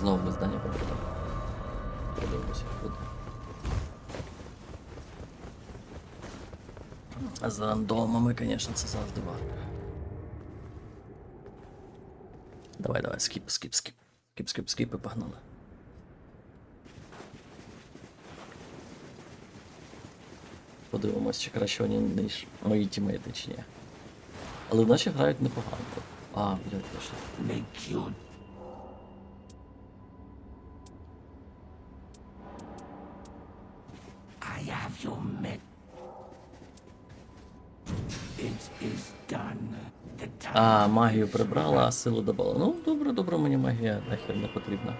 Знову ми здання побудемо. Подивимося, куди. А з рандомами, звісно, це завжди варто. Давай, давай, скіп, скіп, скіп. Скіп, скіп, скіп і погнали. Подивимось, чи краще вони ніж мої тімейти, чи ні. Але наче грають непогано. А, блядь, я ще. А, магію прибрала, а силу додала. Ну, добре, добре, мені магія нахер не потрібна.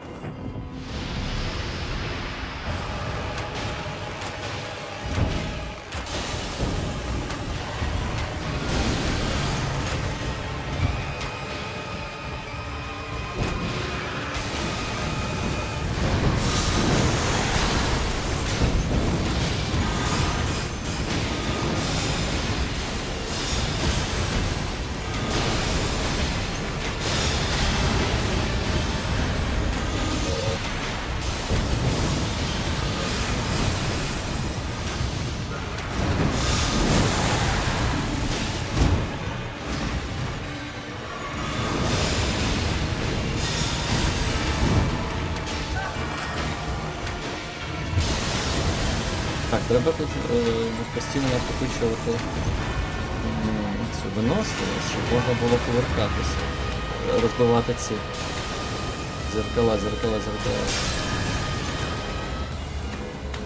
Так, треба тут е, постійно накопичувати цю виносливість, щоб можна було повертатися, розбивати ці зеркала, зеркала, зеркала.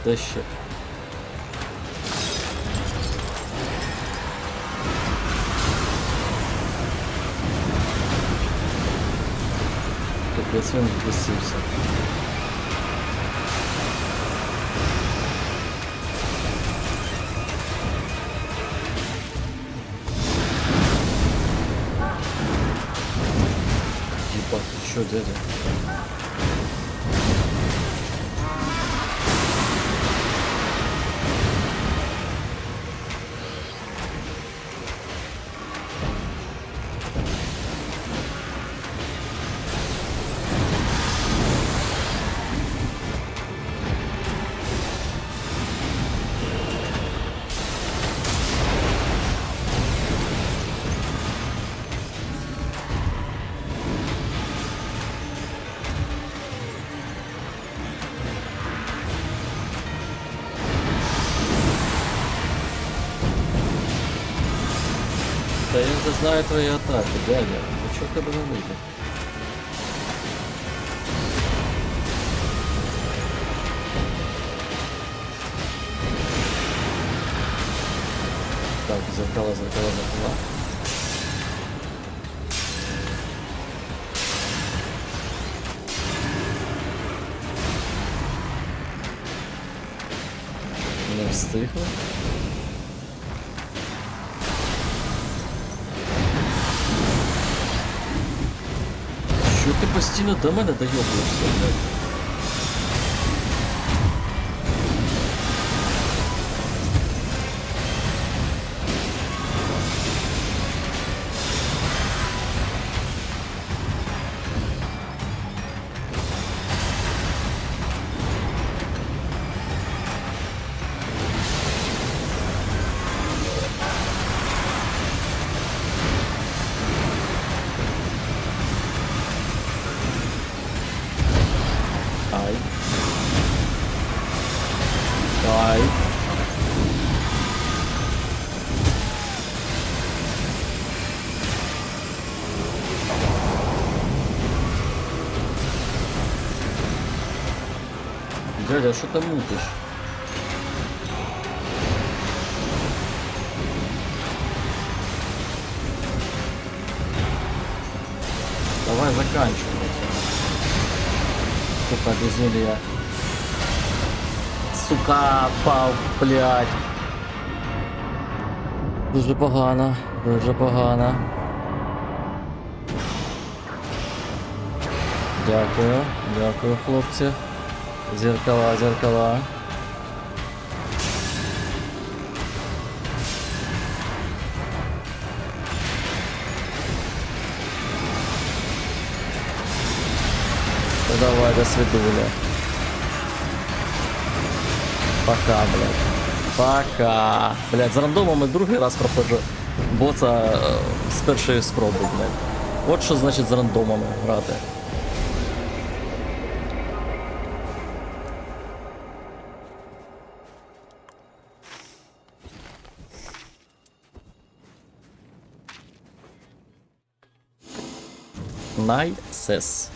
Де ще? Він висився. 되죠 я вже знаю твої атаки, дядя. Ну чого тебе не вийде? Так, зеркала, зеркала, зеркала. Не встигли. Що ти постійно до мене дойобуєшся, блядь? Давай. Давай. Дядя, а что ты мутишь? Давай заканчивай. Сука, безумие. Сука, пав, блядь. Дуже погано, дуже погано. Дякую, дякую, хлопці. Зеркала, зеркала. Давай, до свидуля. Пока, блядь. Пока. Блядь, з рандомами другий раз проходжу боса е, з першої спроби, блядь. От що значить з рандомами грати. Найсес.